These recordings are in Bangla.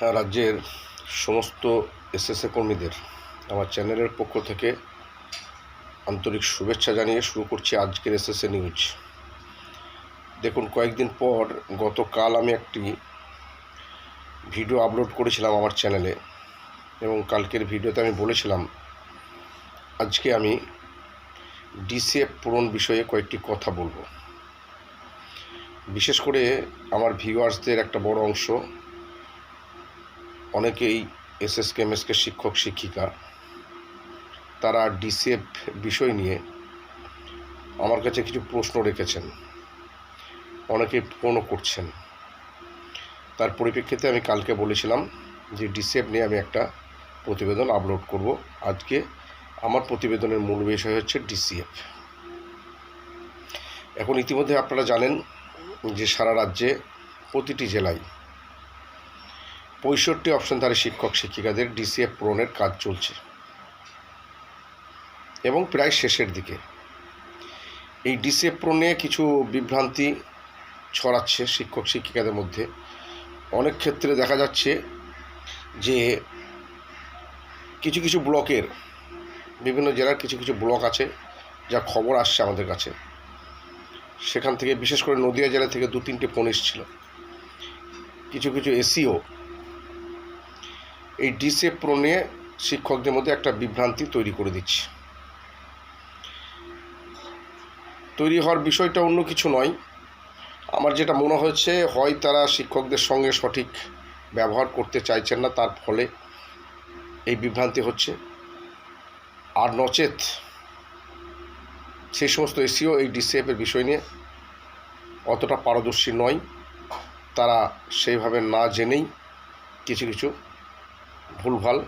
রাজ্যের সমস্ত এসএসএ কর্মীদের আমার চ্যানেলের পক্ষ থেকে আন্তরিক শুভেচ্ছা জানিয়ে শুরু করছি আজকের এসএসএ নিউজ। দেখুন, কয়েকদিন পর গতকাল আমি একটি ভিডিও আপলোড করেছিলাম আমার চ্যানেলে এবং কালকের ভিডিওতে আমি বলেছিলাম, আজকে আমি ডিসিএফ পূরণ বিষয়ে কয়েকটি কথা বলব। বিশেষ করে আমার ভিউয়ার্সদের একটা বড় অংশ অনেকেই এসএসকে, এমএসকে শিক্ষক, শিক্ষিকা। তারা ডিসিএফ বিষয় নিয়ে আমার কাছে কিছু প্রশ্ন রেখেছেন। অনেকে ফোনও করছেন। তার পরিপ্রেক্ষিতে আমি কালকে বলেছিলাম যে ডিসিএফ নিয়ে আমি একটা প্রতিবেদন আপলোড করব। আজকে আমার প্রতিবেদনের মূল বিষয় হচ্ছে ডিসিএফ। এখন ইতিমধ্যে আপনারা জানেন যে সারা রাজ্যে প্রতিটি জেলায় পঁয়ষট্টি অপশনধারী শিক্ষক শিক্ষিকাদের ডিসিএফ পূরণের কাজ চলছে। এবং প্রায় শেষের দিকে। এই ডিসিএফ পূরণে কিছু বিভ্রান্তি ছড়াচ্ছে শিক্ষক শিক্ষিকাদের মধ্যে। অনেক ক্ষেত্রে দেখা যাচ্ছে যে কিছু কিছু ব্লকের, বিভিন্ন জেলার কিছু কিছু ব্লক আছে যা খবর আসছে আমাদের কাছে। সেখান থেকে বিশেষ করে নদিয়া জেলা থেকে দু তিনটে ফোন এসেছিল। কিছু কিছু এসিও এই ডিসে প্রো নিয়ে শিক্ষকদের মধ্যে একটা বিভ্রান্তি তৈরি করে দিচ্ছে। তৈরি হওয়ার বিষয়টা অন্য কিছু নয়। আমার যেটা মনে হয়েছে, হয় তারা শিক্ষকদের সঙ্গে সঠিক ব্যবহার করতে চাইছেন না, তার ফলে এই বিভ্রান্তি হচ্ছে। আর নচেত সেই সমস্ত এসিও এই ডিসিএফের বিষয় নিয়ে অতটা পারদর্শী নয়। তারা সেইভাবে না জেনেই কিছু কিছু ভুলভাল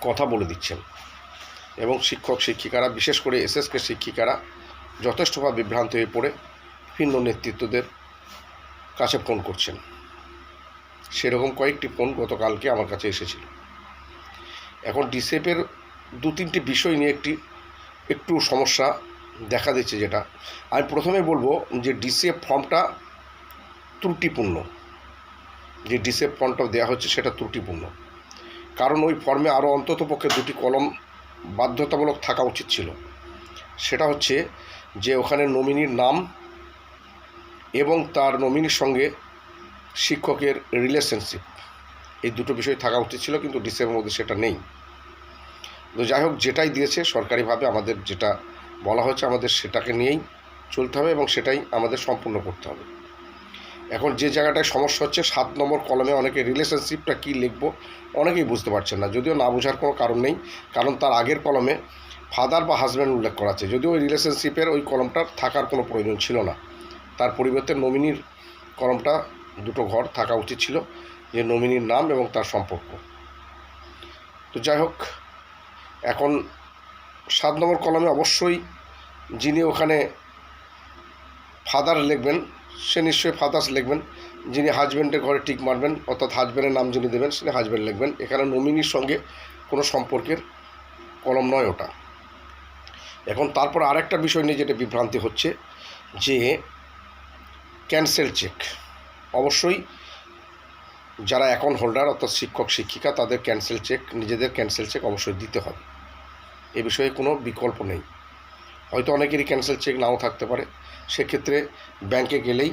কথা বলে দিচ্ছেন। এবং শিক্ষক শিক্ষিকারা, বিশেষ করে এসএসকে শিক্ষিকারা যথেষ্টভাবে বিভ্রান্ত হয়ে পড়ে ভিন্ন নেতৃত্বদের কাছে ফোন করছেন। সেরকম কয়েকটি ফোন গতকালকে আমার কাছে এসেছিল। এখন ডিসেপের দু তিনটি বিষয় নিয়ে একটি, একটু সমস্যা দেখা দিচ্ছে যেটা। আমি প্রথমে বলব যে ডিসিএফ ফর্মটা ত্রুটিপূর্ণ। যে ডিসেপ ফর্মটা দেওয়া হচ্ছে সেটা ত্রুটিপূর্ণ। কারণ ওই ফর্মে আরও অন্ততপক্ষে দুটি কলম বাধ্যতামূলক থাকা উচিত ছিল। সেটা হচ্ছে যে ওখানে নমিনির নাম এবং তার নমিনির সঙ্গে শিক্ষকের রিলেশনশিপ এই দুটো বিষয় থাকা উচিত ছিল, কিন্তু ডিসেম্বর মধ্যে সেটা নেই। তো যাই হোক, যেটাই দিয়েছে সরকারিভাবে আমাদের যেটা বলা হয়েছে আমাদের সেটাকে নিয়েই চলতে হবে এবং সেটাই আমাদের সম্পূর্ণ করতে হবে। এখন যে জায়গাটায় সমস্যা হচ্ছে, সাত নম্বর কলমে অনেকে রিলেশনশিপটা কী লিখব অনেকেই বুঝতে পারছেন না। যদিও না বোঝার কোনো কারণ নেই, কারণ তার আগের কলমে ফাদার বা হাজব্যান্ড উল্লেখ করা আছে। যদিও ওই রিলেশনশিপের ওই কলমটা থাকার কোনো প্রয়োজন ছিল না। তার পরিবর্তে নমিনির কলমটা দুটো ঘর থাকা উচিত ছিল, যে নমিনির নাম এবং তার সম্পর্ক। তো যাই হোক, এখন সাত নম্বর কলমে অবশ্যই যিনি ওখানে ফাদার লিখবেন সে নিশ্চয়ই ফাদার্স লিখবেন, যিনি হাজব্যান্ডের ঘরে টিক মারবেন, অর্থাৎ হাজব্যান্ডের নাম যিনি দেবেন, সেটা হাজব্যান্ড লিখবেন। এখানে নমিনির সঙ্গে কোনো সম্পর্কের কলম নয় ওটা। এখন তারপর আরেকটা বিষয় নিয়ে যেটা বিভ্রান্তি হচ্ছে, যে ক্যান্সেল চেক অবশ্যই যারা অ্যাকাউন্ট হোল্ডার অর্থাৎ শিক্ষক, শিক্ষিকা, তাদের ক্যান্সেল চেক নিজেদের ক্যান্সেল চেক অবশ্যই দিতে হবে। এ বিষয়ে কোনো বিকল্প নেই। হয়তো অনেকেরই ক্যান্সেল চেক নাও থাকতে পারে। সেক্ষেত্রে ব্যাংকে গেলেই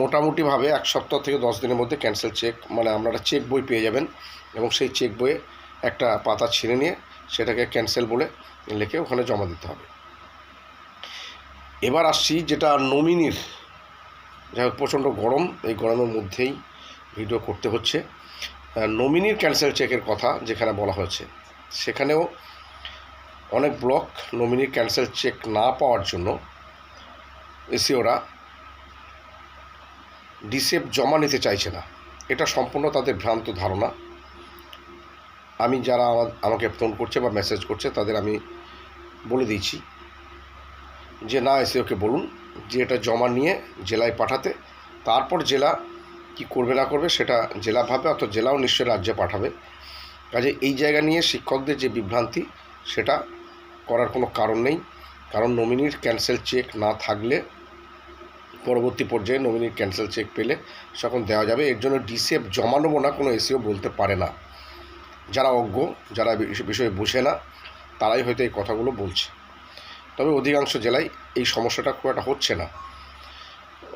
মোটামুটিভাবে এক সপ্তাহ থেকে দশ দিনের মধ্যে ক্যান্সেল চেক মানে আপনারা চেক বই পেয়ে যাবেন এবং সেই চেক বইয়ে একটা পাতা ছিঁড়ে নিয়ে সেটাকে ক্যান্সেল বলে লিখে ওখানে জমা দিতে হবে। এবার আসছি যেটা নমিনির, যাই হোক প্রচণ্ড গরম, এই গরমের মধ্যেই ভিডিও করতে হচ্ছে। নমিনির ক্যান্সেল চেকের কথা যেখানে বলা হয়েছে, সেখানেও অনেক ব্লক নমিনির ক্যান্সেল চেক না পাওয়ার জন্য এসিওরা ডিসেপ জমা নিতে চাইছে না। এটা সম্পূর্ণ তাদের ভ্রান্ত ধারণা। আমি যারা আমাকে ফোন করছে বা মেসেজ করছে, তাদের আমি বলে দিয়েছি যে, না, এসে ওকে বলুন যে, এটা জমা নিয়ে জেলায় পাঠাতে। তারপর জেলা কি করবে, না করবে, সেটা জেলা ভাবে অত জেলাও নিশ্চয়ই রাজ্যে পাঠাবে। কাজে এই জায়গা নিয়ে শিক্ষকদের যে বিভ্রান্তি, সেটা করার কোনো কারণ নেই। কারণ নমিনির ক্যান্সেল চেক না থাকলে পরবর্তী পর্যায়ে নমিনির ক্যান্সেল চেক পেলে তখন দেওয়া যাবে। এর জন্য ডিসেপ জমা নেব না, কোনো এসিও বলতে পারে না। যারা অজ্ঞ, যারা বিষয়ে বোঝে না, তারাই হয়তো এই কথাগুলো বলছে। তবে অধিকাংশ জেলায় এই সমস্যাটা খুব একটা হচ্ছে না।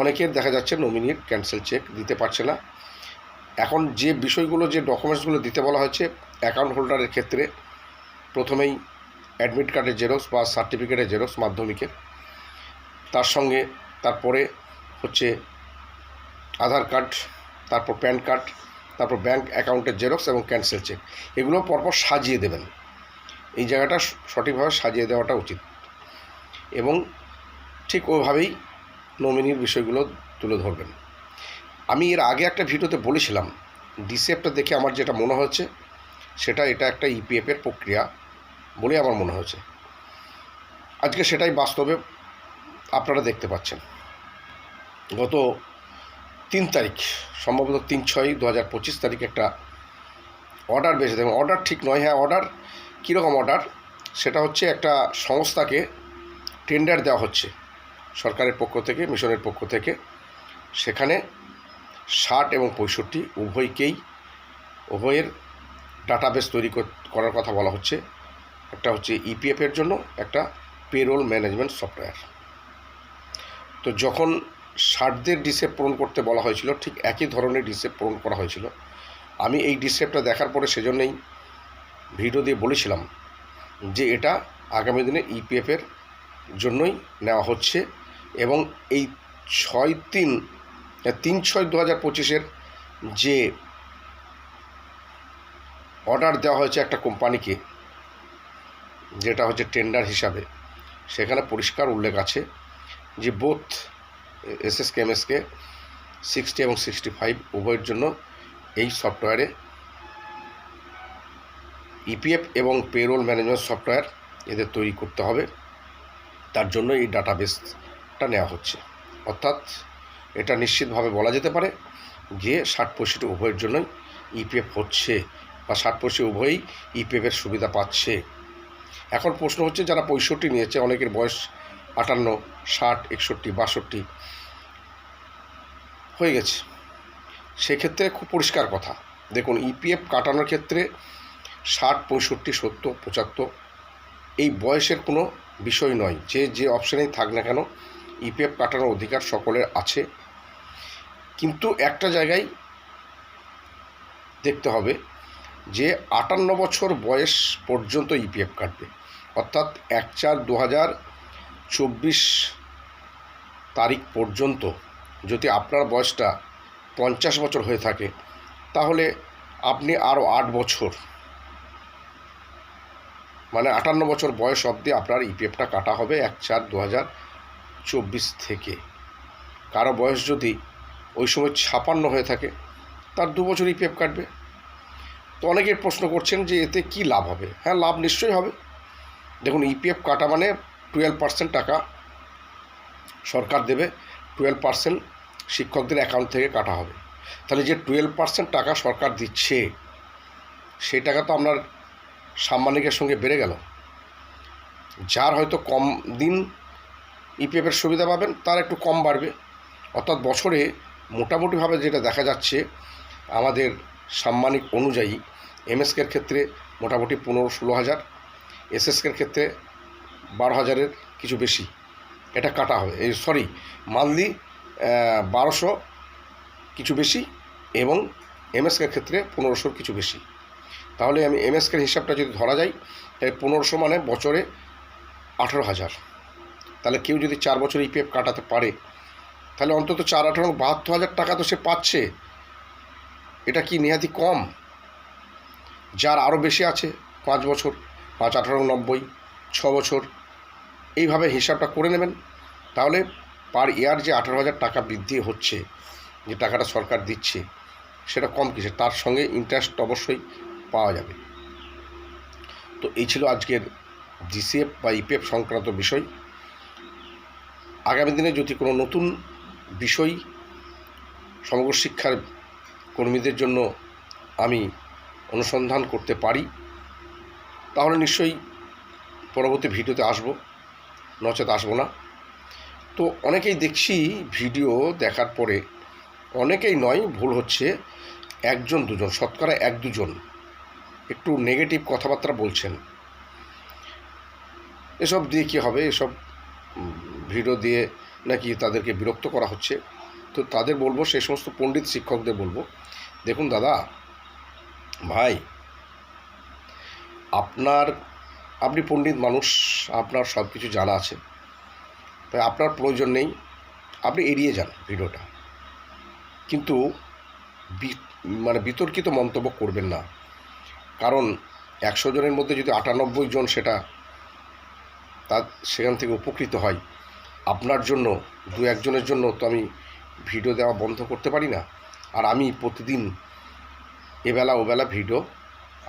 অনেকের দেখা যাচ্ছে নমিনির ক্যান্সেল চেক দিতে পারছে না। এখন যে বিষয়গুলো, যে ডকুমেন্টসগুলো দিতে বলা হয়েছে অ্যাকাউন্ট হোল্ডারের ক্ষেত্রে প্রথমেই অ্যাডমিট কার্ডের জেরক্স বা সার্টিফিকেটের জেরক্স মাধ্যমিকে। তার সঙ্গে তারপরে হচ্ছে আধার কার্ড তারপর প্যান কার্ড তারপর ব্যাঙ্ক অ্যাকাউন্টের জেরক্স এবং ক্যান্সেল চেক এগুলো পরপর সাজিয়ে দেবেন। এই জায়গাটা সঠিকভাবে সাজিয়ে দেওয়াটা উচিত। এবং ঠিক ওইভাবেই নমিনির বিষয়গুলো তুলে ধরবেন। আমি এর আগে একটা ভিডিওতে বলেছিলাম ডিসেপটা দেখে আমার যেটা মনে হচ্ছে সেটা এটা একটা ইপিএফের প্রক্রিয়া। বলে আমার মনে হয়েছে। আজকে সেটাই বাস্তবে আপনারা দেখতে পাচ্ছেন। গত তিন তারিখ, সম্ভবত তিন ছয় দু হাজার পঁচিশ তারিখ একটা অর্ডার বেশি দেখুন, অর্ডার ঠিক নয় হ্যাঁ অর্ডার কীরকম অর্ডার? সেটা হচ্ছে একটা সংস্থাকে টেন্ডার দেওয়া হচ্ছে, সরকারের পক্ষ থেকে, মিশনের পক্ষ থেকে। সেখানে ষাট এবং পঁয়ষট্টি উভয়কেই, উভয়ের ডাটাবেস তৈরি করার কথা বলা হচ্ছে। একটা হচ্ছে ইপিএফের জন্য একটা পেরোল ম্যানেজমেন্ট সফটওয়্যার তো যখন ষাটদের ডিসেপ পূরণ করতে বলা হয়েছিল, ঠিক একই ধরনের ডিসেপ পূরণ করা হয়েছিল। আমি এই ডিসেপটা দেখার পরে সেজন্যই ভিডিও দিয়ে বলেছিলাম যে এটা আগামী দিনে ইপিএফের জন্যই নেওয়া হচ্ছে এবং এই ছয় তিন তিন ছয় দু হাজার পঁচিশের যে অর্ডার দেওয়া হয়েছে একটা কোম্পানিকে যেটা হচ্ছে টেন্ডার হিসাবে। সেখানে পরিষ্কার উল্লেখ আছে যে বোথ এসএসকে এমএসকে সিক্সটি এবং সিক্সটি ফাইভ উভয়ের জন্য এই সফটওয়্যারে ইপিএফ এবং পেরোল ম্যানেজমেন্ট সফটওয়্যার এদের তৈরি করতে হবে। তার জন্য এই ডাটাবেসটা নেওয়া হচ্ছে। অর্থাৎ এটা নিশ্চিতভাবে বলা যেতে পারে যে ষাট পঁয়ষট্টি উভয়ের জন্যই ইপিএফ হচ্ছে বা ষাট পঁয়ষট্টি উভয়ই ইপিএফের সুবিধা পাচ্ছে। এখন প্রশ্ন হচ্ছে, যারা পঁয়ষট্টি নিয়েছে, অনেকের বয়স আটান্ন, ষাট, একষট্টি, বাষট্টি, হয়ে গেছে। সেক্ষেত্রে খুব পরিষ্কার কথা। দেখুন ইপিএফ কাটানোর ক্ষেত্রে ষাট, পঁয়ষট্টি, সত্তর, পঁচাত্তর, এই বয়সের কোনো বিষয় নয়। যে যে অপশানেই থাক না কেন ইপিএফ কাটানোর অধিকার সকলের আছে। কিন্তু একটা জায়গায় দেখতে হবে যে আটান্ন বছর বয়স পর্যন্ত ইপিএফ কাটবে। অর্থাৎ এক চার দু হাজার চব্বিশ তারিখ পর্যন্ত যদি আপনার বয়সটা পঞ্চাশ বছর হয়ে থাকে, তাহলে আপনি আরও আট বছর মানে আটান্ন বছর বয়স অবধি আপনার ইপিএফটা কাটা হবে এক চার দু হাজার চব্বিশ থেকে। কারও বয়স যদি ওই সময় ছাপান্ন হয়ে থাকে, তার দু বছর ইপিএফ কাটবে। তো অনেকে প্রশ্ন করছেন যে এতে কি লাভ হবে? হ্যাঁ লাভ নিশ্চয়ই হবে। দেখুন ইপিএফ কাটা মানে টুয়েলভ পার্সেন্ট টাকা সরকার দেবে টুয়েলভ পার্সেন্ট শিক্ষকদের অ্যাকাউন্ট থেকে কাটা হবে। তাহলে যে টুয়েলভ পার্সেন্ট টাকা সরকার দিচ্ছে, সেই টাকা তো আপনার সাম্মানিকের সঙ্গে বেড়ে গেল। যার হয়তো কম দিন ইপিএফের সুবিধা পাবেন, তার একটু কম বাড়বে। অর্থাৎ বছরে মোটামুটিভাবে যেটা দেখা যাচ্ছে, আমাদের সাম্মানিক অনুযায়ী এমএসকের ক্ষেত্রে মোটামুটি পনেরো ষোলো হাজার এসএসকের ক্ষেত্রে বারো হাজারের কিছু বেশি। এটা কাটা হবে। এই সরি, মান্থলি বারোশো কিছু বেশি এবং এমএসকের ক্ষেত্রে পনেরোশোর কিছু বেশি। তাহলে আমি এমএসকের হিসাবটা যদি ধরা যায়, তাহলে পনেরোশো মানে বছরে আঠেরো হাজার। তাহলে কেউ যদি চার বছর ইপিএফ কাটাতে পারে, তাহলে অন্তত চার আঠারো বাহাত্তর হাজার টাকা তো সে পাচ্ছে। এটা কি নেহাতি কম? যার আরও বেশি আছে, পাঁচ বছর, পাঁচ, আঠারো, নব্বই, ছ বছর, এইভাবে হিসাবটা করে নেবেন। তাহলে পার ইয়ার যে আঠারো হাজার টাকা বৃদ্ধি হচ্ছে, যে টাকাটা সরকার দিচ্ছে, সেটা কম কিসে তার সঙ্গে ইন্টারেস্ট অবশ্যই পাওয়া যাবে। তো এই ছিল আজকের জিসিএফ বা ইপিএফ সংক্রান্ত বিষয়। আগামী দিনে যদি কোনো নতুন বিষয়, সমগ্র শিক্ষার কর্মীদের জন্য আমি অনুসন্ধান করতে পারি। তাহলে নিশ্চয়ই পরবর্তী ভিডিওতে আসব। নচেত আসব না। তো অনেকেই দেখছি ভিডিও দেখার পরে অনেকেই নয়, ভুল হচ্ছে। একজন, দুজন, শতকরা এক, দুজন একটু নেগেটিভ কথাবার্তা বলছেন। এসব দিয়ে কী হবে? এসব ভিডিও দিয়ে নাকি তাদেরকে বিরক্ত করা হচ্ছে? তো তাদের বলব সেই সমস্ত পণ্ডিত শিক্ষকদের বলব দেখুন দাদা, ভাই, আপনার, আপনি পণ্ডিত মানুষ, আপনার সব কিছু জানা আছে। তাই আপনার প্রয়োজন নেই, আপনি এড়িয়ে যান ভিডিওটা। কিন্তু মানে বিতর্কিত মন্তব্য করবেন না। কারণ একশো জনের মধ্যে যদি আটানব্বই জন সেটা তার, সেখান থেকে উপকৃত হয়, আপনার জন্য দু একজনের জন্য তো আমি ভিডিও দেওয়া বন্ধ করতে পারি না। আর আমি প্রতিদিন এবেলা ওবেলা ভিডিও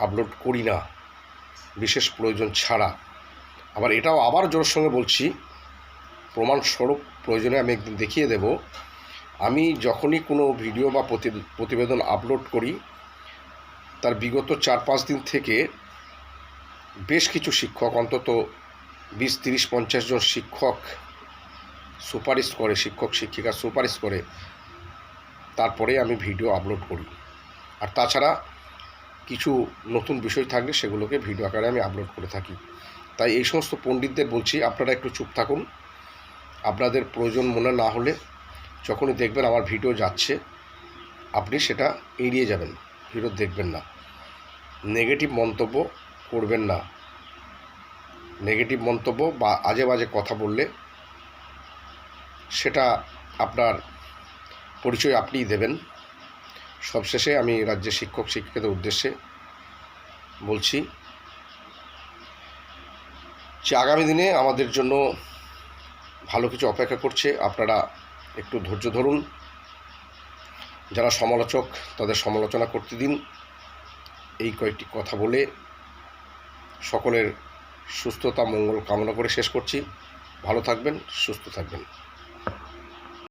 আপলোড করি না, বিশেষ প্রয়োজন ছাড়া। আবার এটাও আবার জোর সঙ্গে বলছি, প্রমাণস্বরূপ প্রয়োজনে আমি একদিন দেখিয়ে দেব। আমি যখনই কোনো ভিডিও বা প্রতিবেদন আপলোড করি, তার বিগত চার পাঁচ দিন থেকে বেশ কিছু শিক্ষক, অন্তত বিশ তিরিশ পঞ্চাশ জন শিক্ষক সুপারিশ করে শিক্ষক শিক্ষিকা সুপারিশ করে তারপরে আমি ভিডিও আপলোড করি। আর তাছাড়া কিছু নতুন বিষয় থাকলে সেগুলোকে ভিডিও আকারে আমি আপলোড করে থাকি। তাই এই সমস্ত পণ্ডিতদের বলছি, আপনারা একটু চুপ থাকুন। আপনাদের প্রয়োজন মনে না হলে যখনই দেখবেন আমার ভিডিও যাচ্ছে, আপনি সেটা এড়িয়ে যাবেন ভিডিও দেখবেন না। নেগেটিভ মন্তব্য করবেন না। নেগেটিভ মন্তব্য বা আজে বাজে কথা বললে সেটা আপনার পরিচয় আপনিই দেবেন। সবশেষে আমি রাজ্যের শিক্ষক শিক্ষিকাদের উদ্দেশ্যে বলছি, যে আগামী দিনে আমাদের জন্য ভালো কিছু অপেক্ষা করছে, আপনারা একটু ধৈর্য ধরুন। যারা সমালোচক, তাদের সমালোচনা করতে দিন। এই কয়েকটি কথা বলে সকলের সুস্থতা, মঙ্গল কামনা করে শেষ করছি। ভালো থাকবেন, সুস্থ থাকবেন।